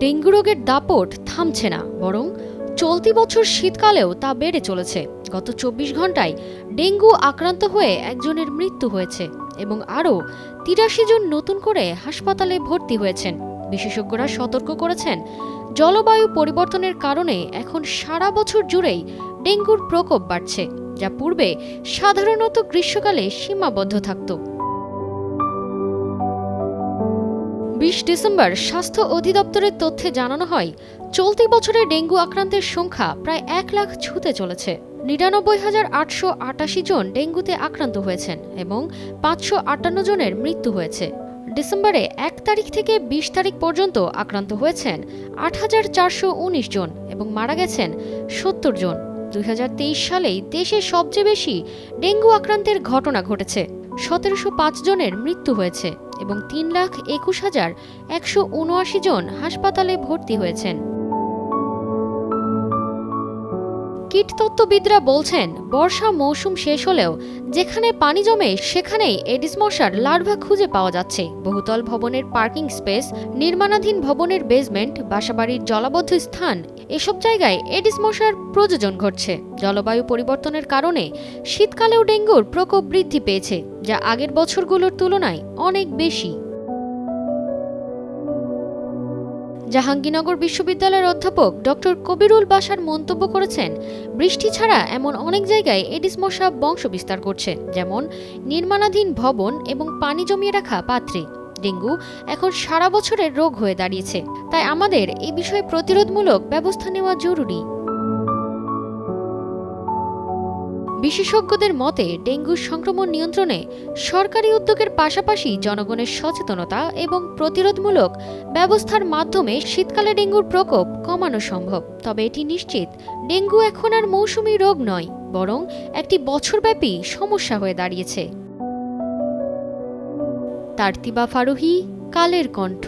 Dengue রোগের দাপট থামছে না, বরং চলতি বছর শীতকালেও তা বেড়ে চলেছে। গত চব্বিশ ঘন্টায় ডেঙ্গু আক্রান্ত হয়ে একজনের মৃত্যু হয়েছে এবং আরও তিরাশি জন নতুন করে হাসপাতালে ভর্তি হয়েছেন। বিশেষজ্ঞরা সতর্ক করেছেন, জলবায়ু পরিবর্তনের কারণে এখন সারা বছর জুড়েই ডেঙ্গুর প্রকোপ বাড়ছে, যা পূর্বে সাধারণত গ্রীষ্মকালে সীমাবদ্ধ থাকত। বিশ ডিসেম্বর স্বাস্থ্য অধিদপ্তরের তথ্যে জানানো হয়, চলতি বছরে ডেঙ্গু আক্রান্তের সংখ্যা প্রায় এক লাখ ছুঁতে চলেছে। নিরানব্বই হাজার আটশো আটাশি জন ডেঙ্গুতে আক্রান্ত হয়েছেন এবং পাঁচশো আটান্ন জনের মৃত্যু হয়েছে। ডিসেম্বরে এক তারিখ থেকে বিশ তারিখ পর্যন্ত আক্রান্ত হয়েছেন আট হাজার চারশো উনিশ জন এবং মারা গেছেন সত্তর জন। দুই হাজার তেইশ সালেই দেশে সবচেয়ে বেশি ডেঙ্গু আক্রান্তের ঘটনা ঘটেছে। সতেরোশো পাঁচ জনের মৃত্যু হয়েছে। এবং তিন লাখ একুশ হাজার একশো উনআশি জন হাসপাতালে ভর্তি হয়েছেন। কীটতত্ত্ববিদরা বলছেন, বর্ষা মৌসুম শেষ হলেও যেখানে পানি জমে সেখানেই এডিস মশার লার্ভা খুঁজে পাওয়া যাচ্ছে। বহুতল ভবনের পার্কিং স্পেস, নির্মাণাধীন ভবনের বেসমেন্ট, বাসাবাড়ির জলাবদ্ধ স্থান, এসব জায়গায় এডিস মশার প্রযোজন ঘটছে। জলবায়ু পরিবর্তনের কারণে শীতকালেও ডেঙ্গুর প্রকোপ বৃদ্ধি পেয়েছে, যা আগের বছরগুলোর তুলনায় অনেক বেশি। জাহাঙ্গীরনগর বিশ্ববিদ্যালয়ের অধ্যাপক ডক্টর কবিরুল বাসার মন্তব্য করেছেন, বৃষ্টি ছাড়া এমন অনেক জায়গায় এডিস মশা বংশ বিস্তার করছে, যেমন নির্মাণাধীন ভবন এবং পানি জমিয়ে রাখা পাত্রে। ডেঙ্গু এখন সারা বছরের রোগ হয়ে দাঁড়িয়েছে, তাই আমাদের এই বিষয়ে প্রতিরোধমূলক ব্যবস্থা নেওয়া জরুরি। বিশেষজ্ঞদের মতে ডেঙ্গুর সংক্রমণ নিয়ন্ত্রণে সরকারি উদ্যোগের পাশাপাশি জনগণের সচেতনতা এবং প্রতিরোধমূলক ব্যবস্থার মাধ্যমে শীতকালে ডেঙ্গুর প্রকোপ কমানো সম্ভব। তবে এটি নিশ্চিত, ডেঙ্গু এখন আর মৌসুমি রোগ নয়, বরং একটি বছরব্যাপী সমস্যা হয়ে দাঁড়িয়েছে। তার্তিবা ফারুহি, কালের কণ্ঠ।